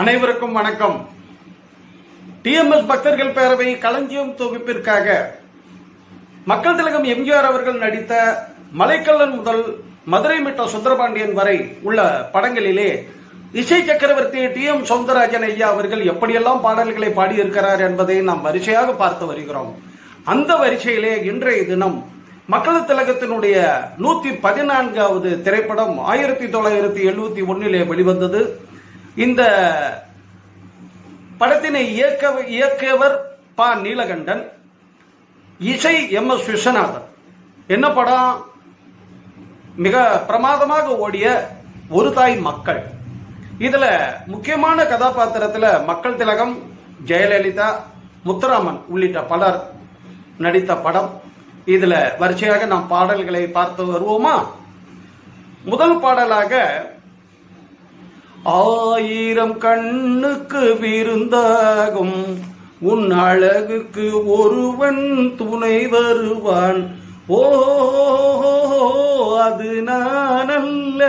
அனைவருக்கும் வணக்கம். டிஎம்எஸ் பக்தர்கள் பேரவை களஞ்சியம் தொகுப்பிற்காக மக்கள் திலகம் எம்ஜிஆர் அவர்கள் நடித்த மலைக்கல்லன் முதல் மதுரை மிட்ட சுந்தரபாண்டியன் வரை உள்ள படங்களிலே இசை சக்கரவர்த்தி டி எம் சௌந்தரராஜன் ஐயா அவர்கள் எப்படியெல்லாம் பாடல்களை பாடியிருக்கிறார் என்பதை நாம் வரிசையாக பார்த்து வருகிறோம். அந்த வரிசையிலே இன்றைய தினம் மக்கள் திலகத்தினுடைய நூத்தி பதினான்காவது திரைப்படம் ஆயிரத்தி தொள்ளாயிரத்தி எழுபத்தி ஒன்னிலே வெளிவந்தது. இந்த படத்தினை இயக்க இயக்கியவர் ப. நீலகண்டன் இசை எம். எஸ். விஸ்வநாதன். என்ன படம்? மிக பிரமாதமாக ஓடிய ஒரு தாய் மக்கள். இதுல முக்கியமான கதாபாத்திரத்துல மக்கள் திலகம் ஜெயலலிதா முத்துராமன் உள்ளிட்ட பலர் நடித்த படம். இதுல வரிசையாக நாம் பாடல்களை பார்த்து வருவோமா? முதல் பாடலாக ஆயிரம் கண்ணுக்கு விருந்தாகும். உன் அழகுக்கு ஒருவன் துணை வருவான். ஓ அது நானல்ல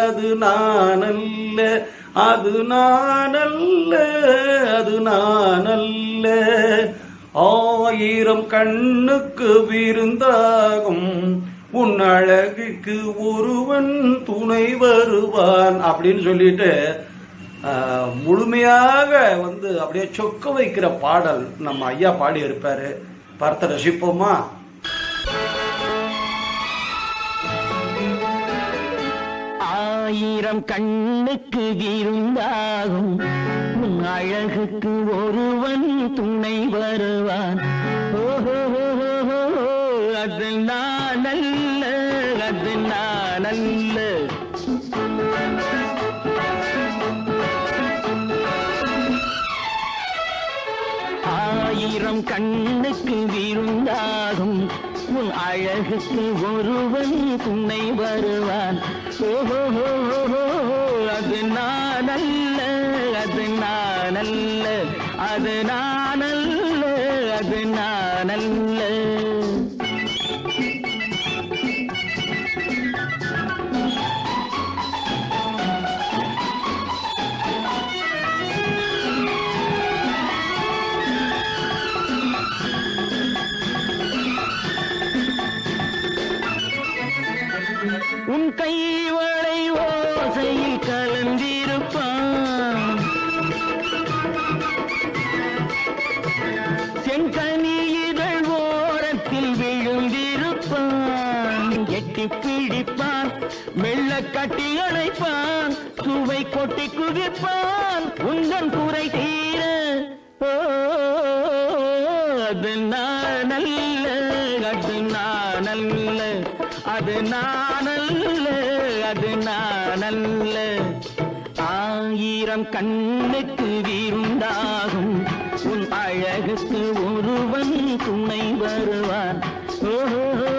அது நானல்ல அது நானல்ல அது நானல்ல. ஆயிரம் கண்ணுக்கு விருந்தாகும். உன் அழகுக்கு ஒருவன் துணை வருவான் அப்படின்னு சொல்லிட்டு முழுமையாக வந்து அப்படியே சொக்க வைக்கிற பாடல் நம்ம ஐயா பாடி இருப்பாரு பார்த்து ரசிப்போமா? ஆயிரம் கண்ணுக்கு விருந்தாகும். உன் அழகுக்கு ஒருவன் துணை வருவான். ஓஹோ. நல்ல ஆயிரம் கண்ணுக்கு விருந்தாகும். உன் அழகுக்கு ஒருவன் துணை வருவான். ஓஹோ அது நான் அல்ல அது நான் அல்ல அது நான் உன் கைவளை ஓசையில் கலந்திருப்பான். செங்கனி இதழ் ஓரத்தில் விழுந்திருப்பான். எட்டி பிடிப்பான் மெல்ல கட்டி அழைப்பான் சுவை கொட்டி குதிப்பான் உங்கள் குறை தீர ஓ, அது நான் அழகுக்கு ஒருவன் துணை வருவான். ஓஹோ.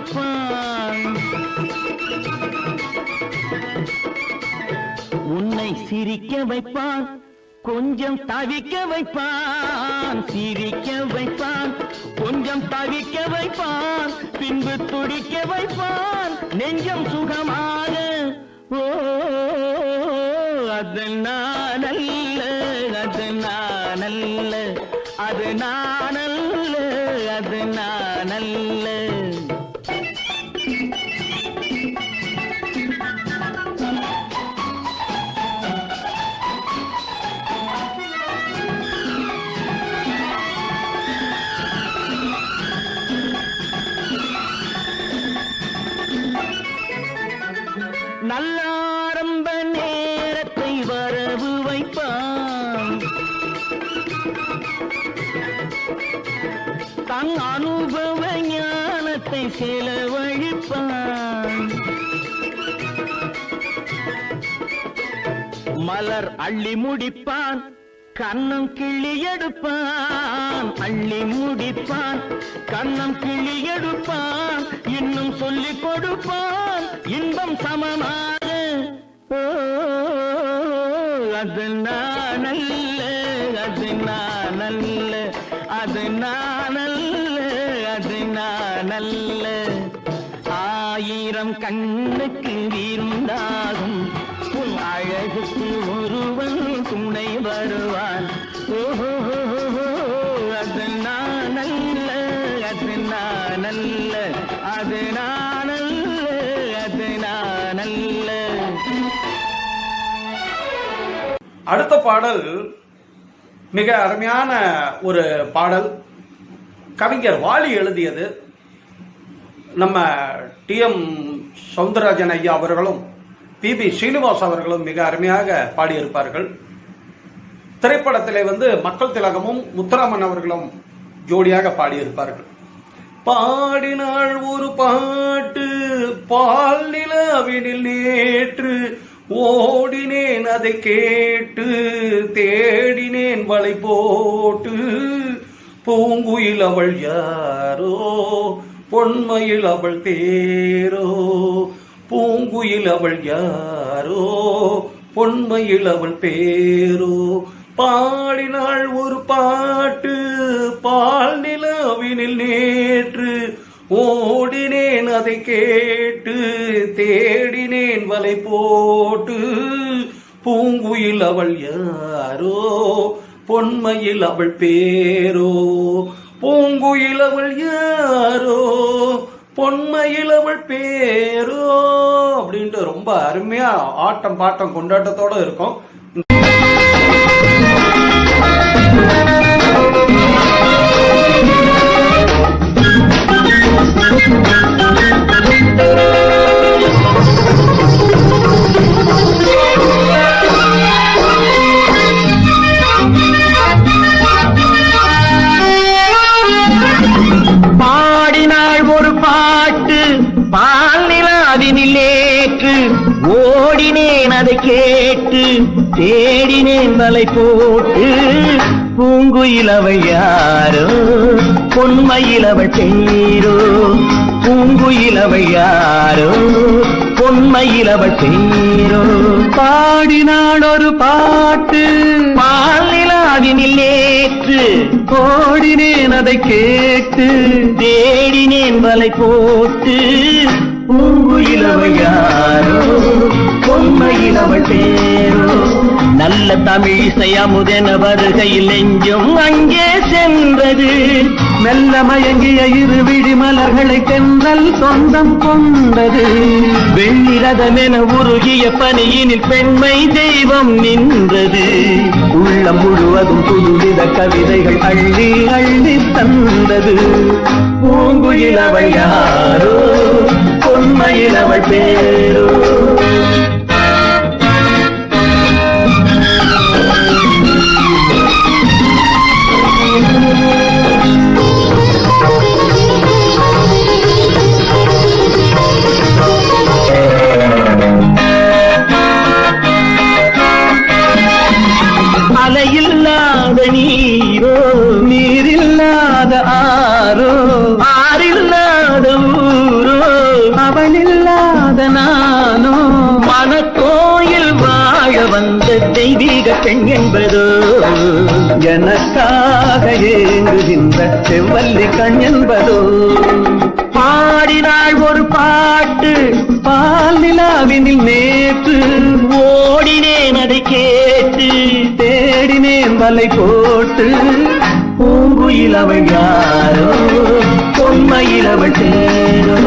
படித்திருப்பான் உன்னை சிரிக்க வைப்பான் கொஞ்சம் தவிக்க வைப்பான் சிரிக்க வைப்பான் கொஞ்சம் தவிக்க வைப்பான் பின்பு துடிக்க வைப்பான் நெஞ்சம் சுகமாக ஓ அதெல்லாம் செலவழிப்பான் மலர் அள்ளி முடிப்பான் கண்ணம் கிள்ளி எடுப்பான். அள்ளி முடிப்பான் கண்ணம் கிள்ளி எடுப்பான் இன்னும் சொல்லி கொடுப்பான். இன்பம் சமமாக அது நான் அல்ல அது நான் அது நான் நான் அல்ல ஆயிரம் கண்ணுக்கு விருந்தாகும். உன் அழகுக்கு ஒருவன் துணை வருவான். ஓஹோ அது நான் அல்ல அது நான் அல்ல அது நான் அல்ல அது நான் அல்ல அடுத்த பாடல் மிக அருமையான ஒரு பாடல். கவிஞர் வாலி எழுதியது. நம்ம டி எம் சவுந்தரராஜன் ஐயா அவர்களும் பி பி ஸ்ரீனிவாஸ் அவர்களும் மிக அருமையாக பாடியிருப்பார்கள். திரைப்படத்திலே வந்து மக்கள் திலகமும் முத்துராமன் அவர்களும் ஜோடியாக பாடியிருப்பார்கள். பாடினாள் ஒரு பாட்டு பால் நிலாவினில் நேற்று ஓடினேன் அதை கேட்டு தேடினேன் வலை போட்டு பூங்குயில் அவள் யாரோ பொன்மையில் அவள் தேரோ பூங்குயில் அவள் யாரோ பொன்மையில் அவள் பேரோ. பாடினாள் ஒரு பாட்டு பால் நிலவினில் நேற்று. ஓடினேன் அதை கேட்டு தேடினேன் வலை போட்டு. பூங்குயில் அவள் யாரோ பொன்மையில் அவள் பேரோ. பூங்கு இளவள் யாரோ பொன்மையில் அவள் பேரோ அப்படின்ட்டு ரொம்ப அருமையா ஆட்டம் பாட்டம் கொண்டாட்டத்தோட இருக்கும். தேடினேன் வலை போட்டு பூங்குயில் அவள் யாரோ பொன்மையில் அவள் பேரோ பூங்குயில் அவள் யாரோ பொன்மையில் அவள் பேரோ. பாடினாள் ஒரு பாட்டு பால் நிலாவினில் ஓடினேன் அதை கேட்டு தேடினேன் வலை போட்டு பூங்குயிலவள் யாரோ தமிழ் இசை அமுதென வருகையில் நெஞ்சும் அங்கே சென்றது. மெல்ல மயங்கிய இரு விழி மலர்களை தென்றல் சொந்தம் கொண்டது. வெள்ளிரதம் என உருகிய பணியினில் பெண்மை தெய்வம் நின்றது. உள்ளம் முழுவதும் புதுவித கவிதைகள் அள்ளி அள்ளி தந்தது. பூங்குயிலவள் யாரோ பொன்மையில் பேரோ மாலை போட்டு பூங்குயில் அவள் யாரோ பொன்மையில் அவள் தேரோ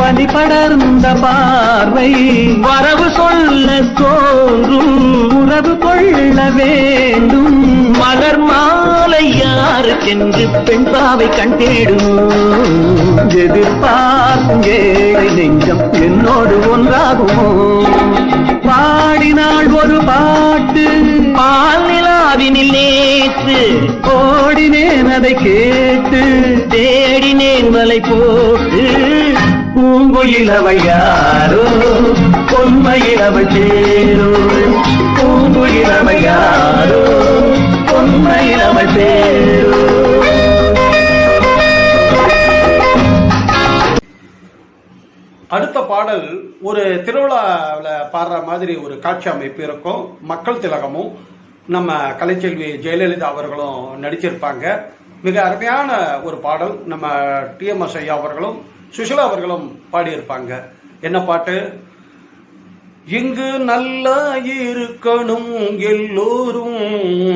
பனி படர்ந்த பார்வை. வரவு சொல்ல தோன்றும் உறவு கொள்ள வேண்டும். மலர் மாலை யாருக்கென்று பெண் பாவை கண் தேடும்? எதிர்பார்க்கும் ஏழை நெஞ்சம் என்னோடு ஒன்றாகுமோ? பாடினாள் ஒரு பாட்டு பால் நிலாவினில் நேற்று. ஓடினேன் அதை கேட்டு தேடினேன் மலை போட்டு. பூங்குயிலவள் யாரோ பொன்மையிலவள் தேரோ பூங்குயிலவள் யாரோ பொன்மையிலவள் தேரோ அடுத்த பாடல் ஒரு திருவிழாவில் பாடுற மாதிரி ஒரு காட்சி அமைப்பு இருக்கும். மக்கள் திலகமும் நம்ம கலைச்செல்வி ஜெயலலிதா அவர்களும் நடிச்சிருப்பாங்க. மிக அருமையான ஒரு பாடல். நம்ம டிஎம்எஸ் ஐயா அவர்களும் சுஷிலா அவர்களும் பாடியிருப்பாங்க. என்ன பாட்டு? இங்கு நல்லா இருக்கணும் எல்லோரும்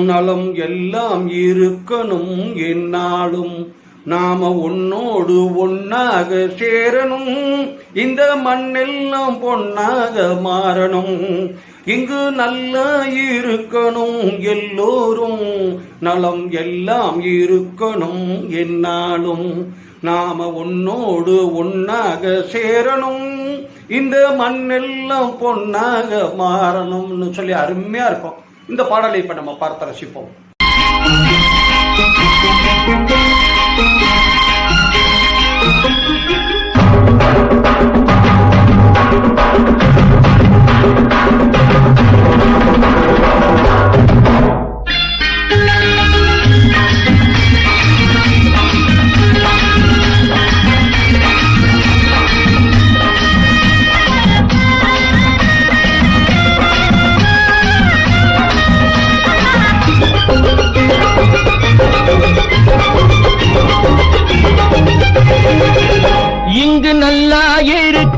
நலம் எல்லாம் இருக்கணும் என்னாலும் நாம உன்னோடு ஒன்னாக சேரணும். இந்த மண்ணெல்லாம் பொன்னாக மாறணும். இங்கு நல்லா இருக்கணும் எல்லோரும் நலம் எல்லாம் இருக்கணும் என்னாலும் நாம உன்னோடு ஒன்னாக சேரணும். இந்த மண்ணெல்லாம் பொன்னாக மாறணும்னு சொல்லி அருமையா இருக்கும். இந்த பாடலை இப்ப நம்ம பார்த்து ரசிப்போம். இங்கு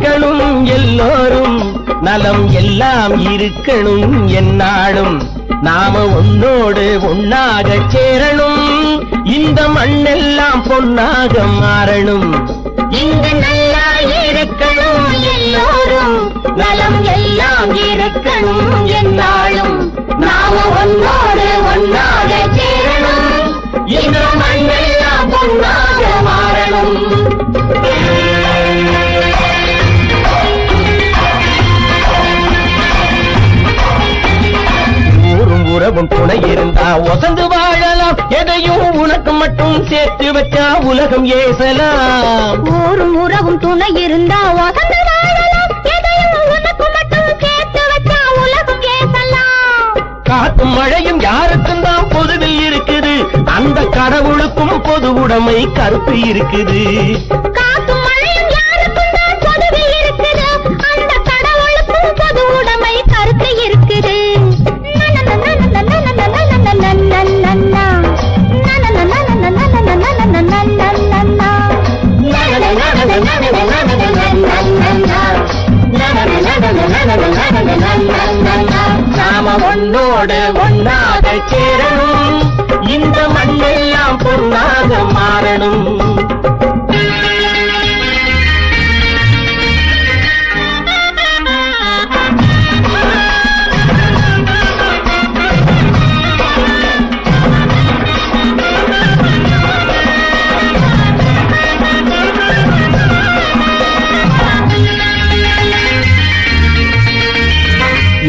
இருக்கணும் எல்லோரும் நலம் எல்லாம் இருக்கணும் என்னாலும் நாம ஒன்னோடு ஒன்னாக சேரணும். இந்த மண்ணெல்லாம் பொன்னாக மாறணும். இங்கு நல்லா இருக்கணும் எல்லோரும். நலம் எல்லாம் இருக்கணும் என்னாலும் நாம ஒன்னோடு ஒன்னாக சேரணும். இந்த மண்ணெல்லாம் பொன்னாக மாறணும். உறவும் துணை இருந்தா ஒசந்து வாழலாம். எதையும் உனக்கு மட்டும் சேர்த்து வச்சா உலகம் ஏசலாம். ஊரும் உறவும் துணை இருந்தா வசந்த வாழலாம். எதையும் உனக்கு மட்டும் சேர்த்து வச்சா உலகம் ஏசலாம். காத்தும் மழையும் யாருக்கும் தான் பொதுவில் இருக்குது. அந்த கடவுளுக்கும் பொது உடைமை கருத்து இருக்குது. நாம ஒன்னோடு ஒன்னாக சேரணும்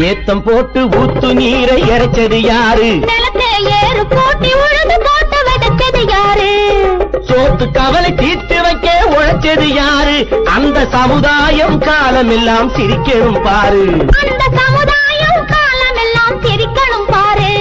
ஏத்தம் போட்டு ஊத்து நீரை இறைச்சது யாரு நிலத்தை ஏறு போட்டி உழுது போட்டு விதைச்சது யாரு சோத்து கவலை தீர்த்து வைக்க உழைச்சது யாரு அந்த சமுதாயம் காலமெல்லாம் சிரிக்கணும் பாரு அந்த சமுதாயம் காலமெல்லாம் சிரிக்கணும் பாரு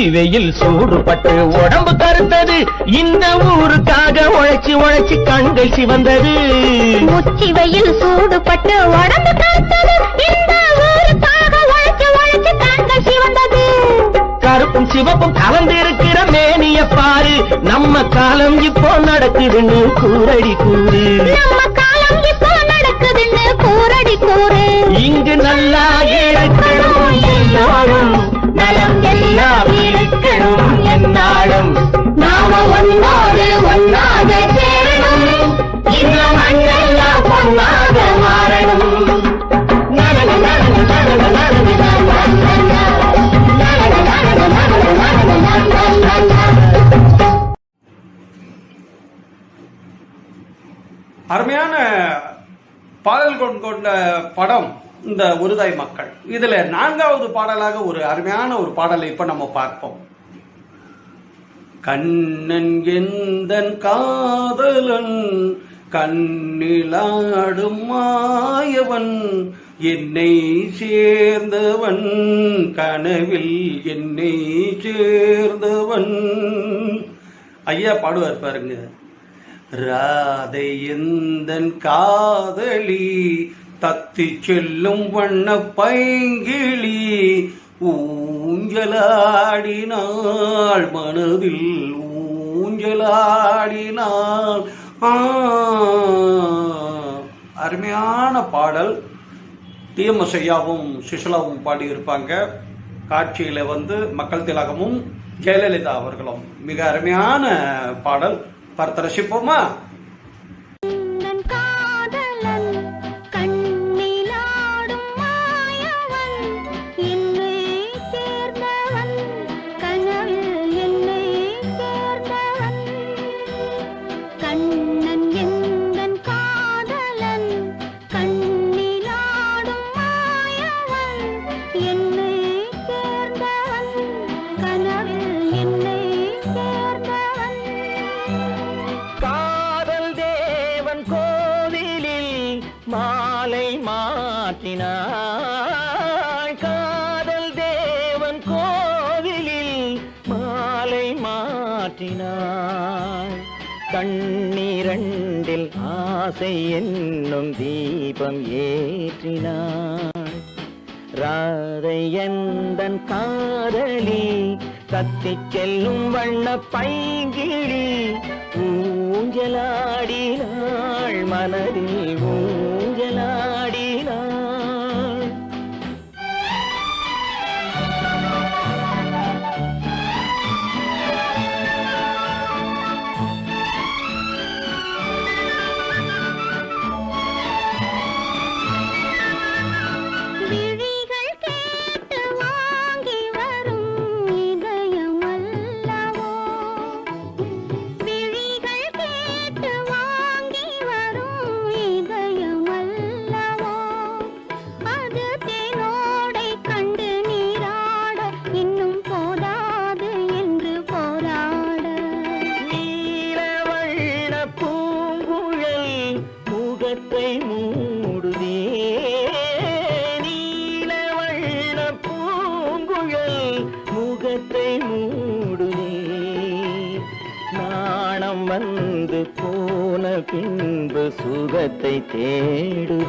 உச்சி வெயில் சூடுபட்டு உடம்பு கருத்தது இந்த ஊருக்காக உழைச்சு உழைச்சு கண்கள் சிவந்தது. உச்சி வெயில் சூடுபட்டு உடம்பு கருத்தது இந்த ஊருக்காக உழைச்சு உழைச்சு கண்கள் சிவந்தது. கருப்பு கருப்பும் சிவப்பும் கலந்திருக்கிற மேனிய பாரு. நம்ம காலம் இப்போ நடக்குதுன்னு கூரடி கூறு. நம்ம காலம் இப்போ நடக்குதுன்னு கூரடி கூறு. இங்கு நல்லா இருக்கணும் எல்லாரும் நலம் எல்லாம் இருக்கணும் என்னாலும். நாம ஒன்னோடு ஒன்னாக சேரணும். இந்த மண்ணெல்லாம் பொன்னாக மாறணும். நனன, நனன, நனன, நனன, அருமையான பாடல் கொண்ட படம் இந்த ஒருதாய் மக்கள். இதுல நான்காவது பாடலாக ஒரு அருமையான ஒரு பாடலை இப்ப நம்ம பார்ப்போம். கண்ணன் எந்தன் காதலன் கண்ணிலாடும் மாயவன் என்னை சேர்ந்தவன் கனவில் என்னை சேர்ந்தவன். ஐயா பாடுவார் பாருங்க. ராதை எந்தன் காதலி தத்தி செல்லும் வண்ண பைங்கிளி ஊஞ்சலாடினாள் மனதில் ஊஞ்சலாடினாள் ஆ, அருமையான பாடல். டிஎம்எஸ் ஐயாவும் சுஷலாவும் பாடியிருப்பாங்க. காட்சியில் வந்து மக்கள் திலகமும் ஜெயலலிதா அவர்களும். மிக அருமையான பாடல். பார்த்து ரசிப்போமா? கத்திச் செல்லும் வண்ண பைங்கிழி ஊஞ்சலாடினாள் மனதில் ஊஞ்சலா சுகத்தை